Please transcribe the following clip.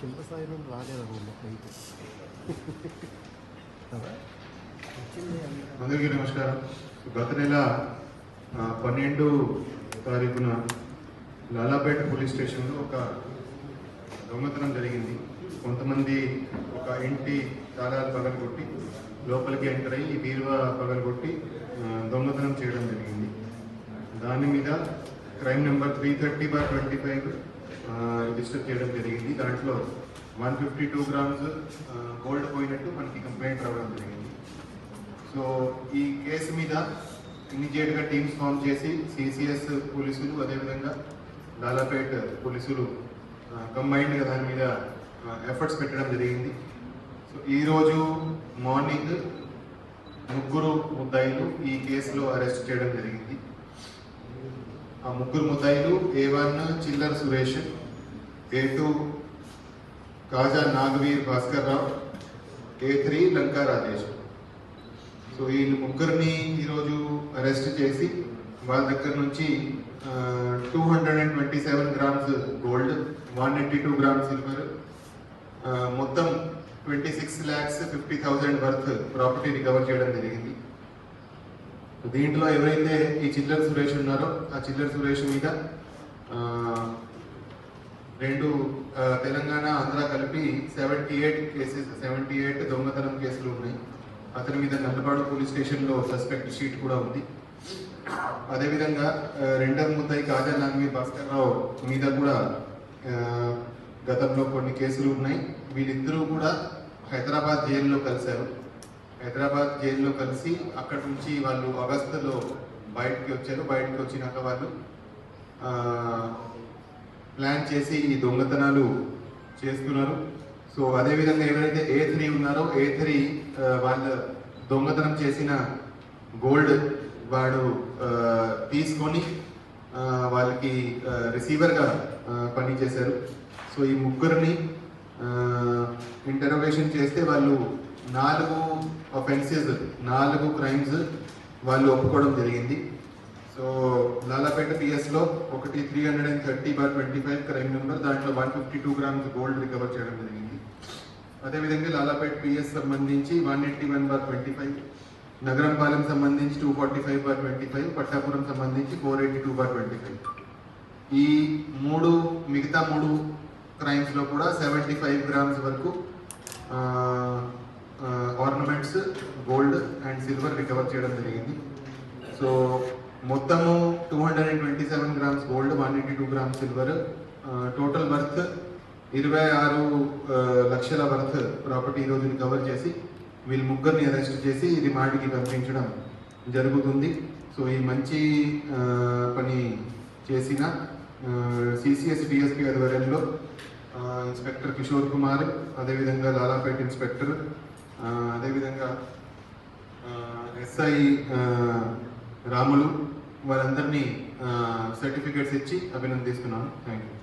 కింద స్థాయి నుండి రాలేదనుకుంటా పైకి అందరికీ నమస్కారం. గత నెల పన్నెండు తారీఖున లాలాపేట పోలీస్ స్టేషన్లో ఒక దొంగతనం జరిగింది. కొంతమంది ఒక ఇంటి తాళాలు పగలగొట్టి లోపలికి ఎంటర్ అయ్యి బీరువా పగలగొట్టి దొంగతనం చేయడం జరిగింది. దాని మీద crime number three thirty bar twenty five discuss చేయడం జరిగింది. దాంట్లో one fifty two grams gold పోయినట్టు మనకి కంప్లైంట్ రావడం జరిగింది. సో ఈ కేసు మీద ఇమీడియట్గా టీమ్స్ ఫామ్ చేసి సిసిఎస్ పోలీసులు అదేవిధంగా లాలాపేట్ పోలీసులు కంబైన్డ్గా దాని మీద ఎఫర్ట్స్ పెట్టడం జరిగింది. సో ఈరోజు మార్నింగ్ ముగ్గురు ముద్దాయిలు ఈ కేసులో అరెస్ట్ చేయడం జరిగింది. ఆ ముగ్గురు ముద్దాయిలు A one Chillar Suresh A two Kaja Nagaveer Bhaskar Rao A three Lanka Rajesh. So ఈ ముగ్గురిని ఈరోజు అరెస్ట్ చేసి వాళ్ళ దగ్గర నుంచి two hundred and twenty seven grams gold one eighty two grams silver మొత్తం twenty six lakhs fifty thousand worth property recover చేయడం జరిగింది. దీంట్లో ఎవరైతే ఈ చిల్లర సురేష్ ఉన్నారో ఆ చిల్లర సురేష్ మీద రెండు తెలంగాణ ఆంధ్ర కలిపి seventy eight cases seventy eight దొంగతనం కేసులు ఉన్నాయి. అతని మీద నల్లపాడు పోలీస్ స్టేషన్లో సస్పెక్ట్ షీట్ కూడా ఉంది. అదేవిధంగా రెండవ ముద్దాయి కాజా నాగవి భాస్కర్ రావు మీద కూడా గతంలో కొన్ని కేసులు ఉన్నాయి. వీళ్ళిద్దరూ కూడా హైదరాబాద్ జైల్లో కలిశారు. హైదరాబాద్ జైల్లో కలిసి అక్కడ నుంచి వాళ్ళు అగస్తులో బయటకి వచ్చారు. బయటకు వచ్చినాక వాళ్ళు ప్లాన్ చేసి ఈ దొంగతనాలు చేస్తున్నారు. సో అదేవిధంగా ఎవరైతే ఏ త్రీ ఉన్నారో ఏ త్రీ వాళ్ళ దొంగతనం చేసిన గోల్డ్ వాడు తీసుకొని వాళ్ళకి రిసీవర్గా పనిచేశారు. సో ఈ ముగ్గురిని ఇంటరోగేషన్ చేస్తే వాళ్ళు నాలుగు అఫెన్సెస్ నాలుగు క్రైమ్స్ వాళ్ళు ఒప్పుకోవడం జరిగింది. సో లాలాపేట పిఎస్లో ఒకటి three hundred and thirty bar twenty five crime number దాంట్లో one fifty two grams gold recover చేయడం జరిగింది. అదేవిధంగా లాలాపేట పిఎస్ సంబంధించి one eighty one bar twenty five Nagarampalem సంబంధించి two forty five bar twenty five Pattapuram సంబంధించి four eighty two bar twenty five ఈ మూడు మిగతా మూడు క్రైమ్స్లో కూడా సెవెంటీ ఫైవ్ గ్రామ్స్ వరకు ornaments gold and silver recover చేయడం జరిగింది. సో మొత్తము two hundred and twenty seven grams gold one eighty two grams silver total worth ఇరవై ఆరు లక్షల వర్త్ ప్రాపర్టీ ఈరోజు రికవర్ చేసి వీళ్ళు ముగ్గురిని అరెస్ట్ చేసి రిమాండ్కి పంపించడం జరుగుతుంది. సో ఈ మంచి పని చేసిన సిసిఎస్ డిఎస్పి ఆధ్వర్యంలో ఇన్స్పెక్టర్ కిషోర్ కుమార్ అదేవిధంగా లాలాపేట్ ఇన్స్పెక్టర్ అదేవిధంగా ఎస్ఐ రాములు వారందరినీ సర్టిఫికేట్స్ ఇచ్చి అభినందిస్తున్నాను. Thank you